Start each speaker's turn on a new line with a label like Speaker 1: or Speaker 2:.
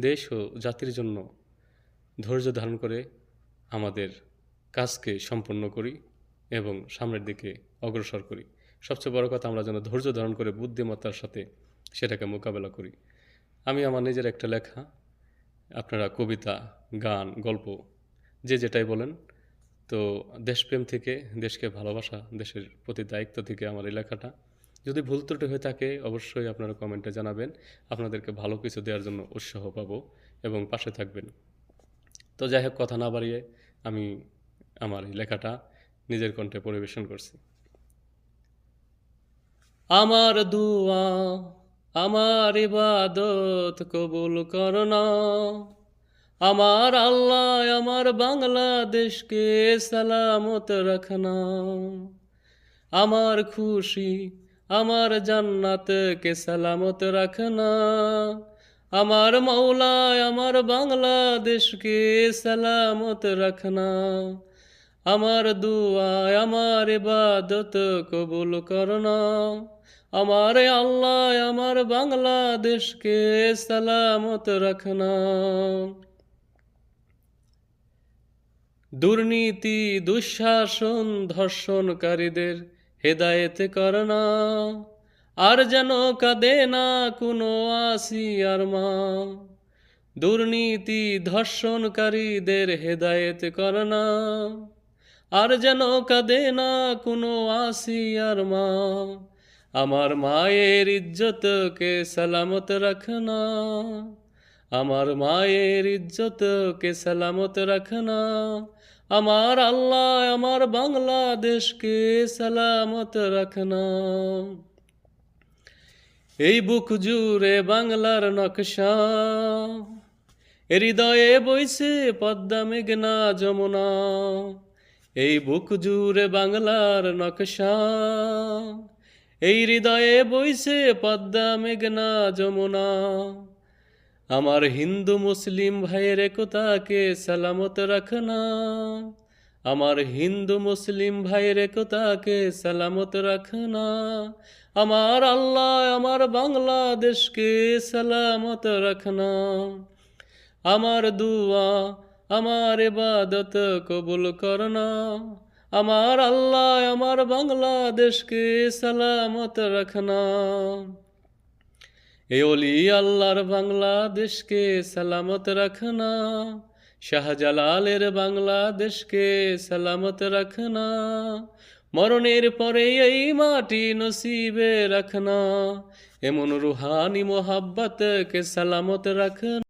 Speaker 1: দেশ ও জাতির জন্য ধৈর্য ধারণ করে আমাদের কাজকে সম্পন্ন করি এবং সামনের দিকে অগ্রসর করি। সবচেয়ে বড় কথা, আমরা যেন ধৈর্য ধারণ করে বুদ্ধিমত্তার সাথে সেটাকে মোকাবেলা করি। আমি আমার নিজের একটা লেখা, আপনারা কবিতা, গান, গল্প, যে যেটাই বলেন, তো দেশপ্রেম থেকে দেশকে ভালোবাসা, দেশের প্রতি দায়িত্ব থেকে আমার এই লেখাটা যদি ভুল ত্রুটি হয়ে থাকে, অবশ্যই আপনারা কমেন্টে জানাবেন। আপনাদেরকে ভালো কিছু দেওয়ার জন্য উৎসাহ পাবো এবং পাশে থাকবেন। তো যাই হোক, কথা না বাড়িয়ে আমি আমার এই লেখাটা নিজের কণ্ঠে পরিবেশন করছি। আমার দুয়া, আমার ইবাদত কবুল করনা আমার আল্লাহ, আমার বাংলাদেশকে সালামত রাখনা আমার খুশি আমার জান্নাতকে সালামত রাখনা আমার মৌলায়, আমার বাংলাদেশকে সালামত রাখনা আমার দুয়ায়, আমার ইবাদত কবুল করনা আমার আল্লাহ আমার বাংলাদেশকে সালামত রাখনা দুর্নীতি, দুঃশাসন ধর্ষণকারীদের হেদায়েত করনা, আর যেন কাঁদে না কোনো আসি আর মা। দুর্নীতি ধর্ষণকারীদের হেদায়েত করনা, আর যেন কাঁদে না কোনো আসি আর মা। আমার মায়ের ইজ্জতকে সালামত রাখনা, আমার মায়ের ইজ্জতকে সালামত রাখনা আমার আল্লাহ, আমার বাংলাদেশকে সালামত রাখনা। এই বুক জুড়ে বাংলার নকশা। হৃদয়ে বইছে পদ্মা মেঘনা যমুনা। এই বুক জুড়ে বাংলার নকশা। এই হৃদয়ে বইছে পদ্মা মেঘনা যমুনা। আমার হিন্দু মুসলিম ভাইয়ের একতাকে সালামত রাখনা? আমার হিন্দু মুসলিম ভাইয়ের একতাকে সালামত রাখনা? আমার আল্লাহ, আমার বাংলাদেশকে সালামত রাখনা। আমার দুয়া, আমার ইবাদত কবুল করনা। আমার আল্লাহ, আমার বাংলাদেশকে সালামত রাখনা। এ অলি আল্লাহর বাংলাদেশকে সালামত রাখনা, শাহজালালের বাংলাদেশকে সালামত রাখনা, মরণের পরে এই মাটি নসিবে রাখনা, এমন রুহানি মোহাব্বতকে সালামত রাখনা।